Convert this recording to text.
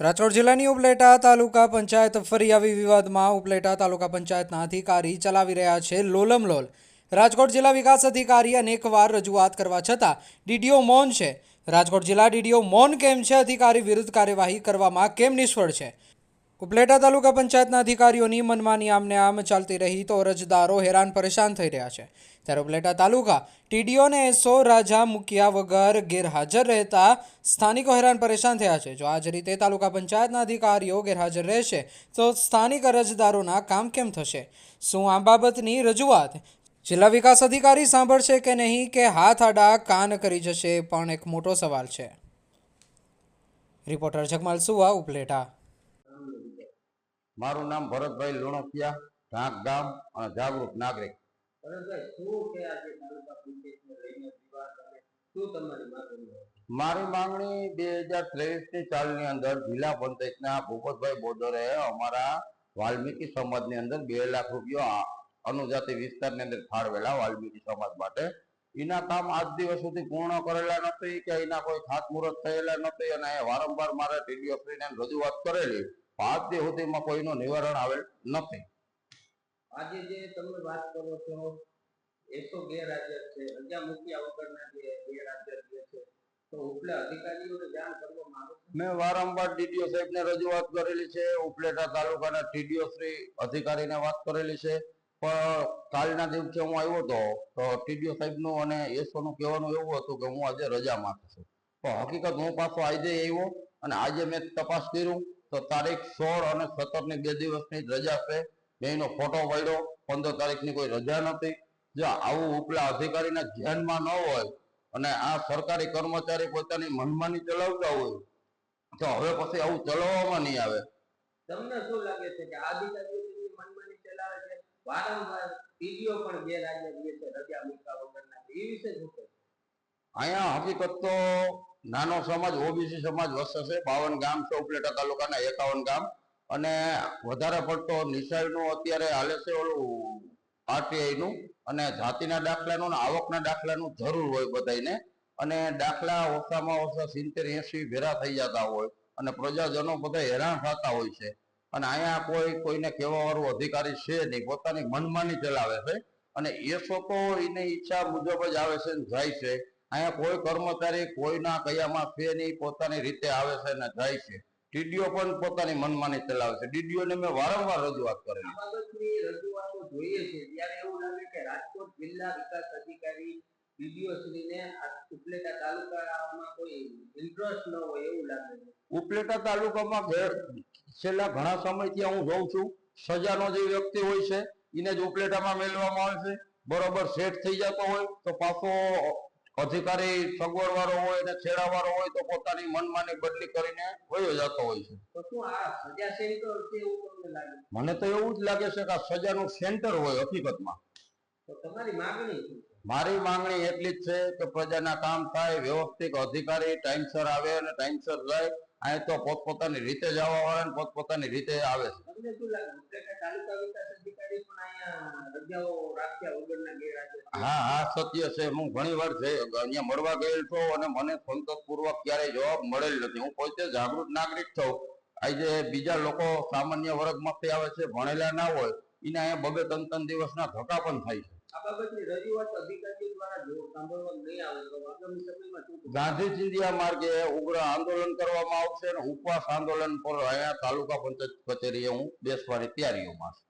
રાજકોટ જિલ્લાની ઉપલેટા તાલુકા પંચાયત ફરી આવી વિવાદમાં ઉપલેટા તાલુકા પંચાયતના અધિકારી ચલાવી રહ્યા છે લોલમલોલ રાજકોટ જિલ્લા વિકાસ અધિકારી અનેકવાર રજૂઆત કરવા છતાં ડીડીઓ મૌન છે. રાજકોટ જિલ્લા ડીડીઓ મૌન કેમ છે? અધિકારી વિરુદ્ધ કાર્યવાહી કરવામાં કેમ નિષ્ફળ છે? ઉપલેટા તાલુકા પંચાયતના અધિકારીઓની મનમાની આમને આમ ચાલતી રહી તો અરજદારો હેરાન પરેશાન થઈ રહ્યા છે. ત્યારે ઉપલેટા તાલુકા ટીડીઓ અને એસો રાજા મૂક્યા વગર ગેરહાજર રહેતા સ્થાનિકો હેરાન પરેશાન થયા છે. જો આ જ રીતે તાલુકા પંચાયતના અધિકારીઓ ગેરહાજર રહેશે, તો સ્થાનિક અરજદારોના કામ કેમ થશે? શું આ બાબતની રજૂઆત જિલ્લા વિકાસ અધિકારી સાંભળશે કે નહીં કે હાથ આડા કાન કરી જશે, પણ એક મોટો સવાલ છે. રિપોર્ટર જગમાલ સુવા ઉપલેટા. મારું નામ ભરતભાઈ લુણકિયા ઢાંક ગામ અને જાગૃત નાગરિક? મારી માંગણી બે હજાર ત્રેવીસની સાલની અંદર જિલ્લા પંચાયતના ભૂપતભાઈ બોદરે અમારા વાલ્મીકી સમાજની અંદર બે લાખ રૂપિયા અનુજાતિ વિસ્તારની અંદર ફાળવેલા વાલ્મીકી સમાજ માટે. એના કામ આજ દિવસ સુધી પૂર્ણ કરેલા નથી કે એના કોઈ ખાતમુહૂર્ત થયેલા નથી અને વારંવાર મારે ટીડીઓ રજૂઆત કરેલી. પણ આજ દી સુધીમાં કોઈનું નિવારણ આવેલ નથી. આજે જે તમે વાત કરો છો એ તો ગેરહાજર છે. રજા મૂક્યા વગરના જે ગેરહાજર જે છે તો ઉપલે અધિકારીઓને જાણ કરવામાં આવે મેં વારંવાર ડીડીઓ સાહેબને રજૂઆત કરેલી છે ઉપલેટા તાલુકાના ટીડીઓ શ્રી અધિકારીને વાત કરેલી છે. પણ કાલના દિવસે હું આવ્યો હતો તો ટીડીઓ સાહેબનું અને એસઓ નું કહેવાનું એવું હતું કે હું આજે રજામાં છું. તો હકીકત હું પાછો આજે આવ્યો અને આજે મેં તપાસ કર્યું. તો તારીખ સોળ અને સત્તરની બે દિવસની રજા છે. એનો ફોટો પાડ્યો. પંદર તારીખની કોઈ રજા નથી. જો આવું ઉપલા અધિકારીના ધ્યાનમાં ન હોય અને આ સરકારી કર્મચારી પોતાની મનમાની ચલાવતા હોય તો હવે પછી આવું ચલાવવામાં નહીં આવે. તમને શું લાગે છે કે આ અધિકારીઓ મનમાની ચલાવે છે? વારંવાર પીડીઓ પણ ગેરહાજર રહે છે રજા મૂકવા વગરના. એ વિશે શું કહે અહીંયા હકીકત તો નાનો સમાજ, ઓબીસી સમાજ વસશે, બાવન ગામ છે ઉપલેટા તાલુકાના, એકાવન ગામ. અને વધારે પડતો નિશાળનું અત્યારે હાલે છે ઓલું આરટીઆઈનું. અને જાતિના દાખલાનું અને આવકના દાખલાનું જરૂર હોય બધાને અને દાખલા ઓછામાં ઓછા સિત્તેર એંસી ભેરા થઈ જતા હોય. અને પ્રજાજનો બધા હેરાન થતા હોય છે. અને અહીંયા કોઈ, કોઈને કહેવાવાળું અધિકારી છે નહીં. પોતાની મનમાની ચલાવે છે. અને એસો તો એની ઈચ્છા મુજબ જ આવે છે જાય છે. અહીંયા કોઈ કર્મચારી કોઈના કયામાં છે નહીં પોતાની રીતે આવે છે અને જાય છે. ટીડીઓ પણ પોતાની મનમાની ચલાવે છે. ડીડીઓ ને મેં વારંવાર રજૂઆત કરેલી. રજૂઆતો જોઈએ છે. ત્યારે એવું લાગે કે રાજકોટ જિલ્લા વિકાસ અધિકારી ઉપલેટા તાલુકામાં કોઈ ઇન્ટરેસ્ટ ન હોય એવું લાગે ઉપલેટા તાલુકામાં છેલ્લા ઘણા સમયથી હું જોઉં છું સજાનો જે વ્યક્તિ હોય છે એને જ ઉપલેટામાં મેળવામાં આવે છે. બરોબર સેટ થઈ જતો હોય તો પાછો અધિકારી સગવડ વાળો હોય ને છેડા વાળો હોય તો પોતાની મનમાની બદલી કરીને વયો જતો હોય છે? મને તો એવું જ લાગે છે કે આ સજાનું સેન્ટર હોય હકીકતમાં. તમારી માંગણી મારી માંગણી એટલી જ છે કે પ્રજાના કામ થાય વ્યવસ્થિત અધિકારી ટાઈમસર આવે અને ટાઈમસર જાય. અહીં તો પોતપોતાની રીતે જવા વાળા ને પોતપોતાની રીતે આવે છે. હા હા સત્ય છે. હું ઘણી વાર છે અહીંયા મળવા ગયેલ છું અને મને સંતોષપૂર્વક ક્યારેય જવાબ મળેલ નથી. હું પોતે જાગૃત નાગરિક છું. આજે બીજા લોકો સામાન્ય વર્ગમાંથી આવે છે ભણેલા ના હોય એને અહીંયા બબે ત્રણ ત્રણ દિવસના ધક્કા પણ થાય છે? ગાંધી ચિંધિયા માર્ગે ઉગ્ર આંદોલન કરવામાં આવશે અને ઉપવાસ આંદોલન પર અહીંયા તાલુકા પંચાયત કચેરીએ હું બેસવાની તૈયારીઓમાં છું.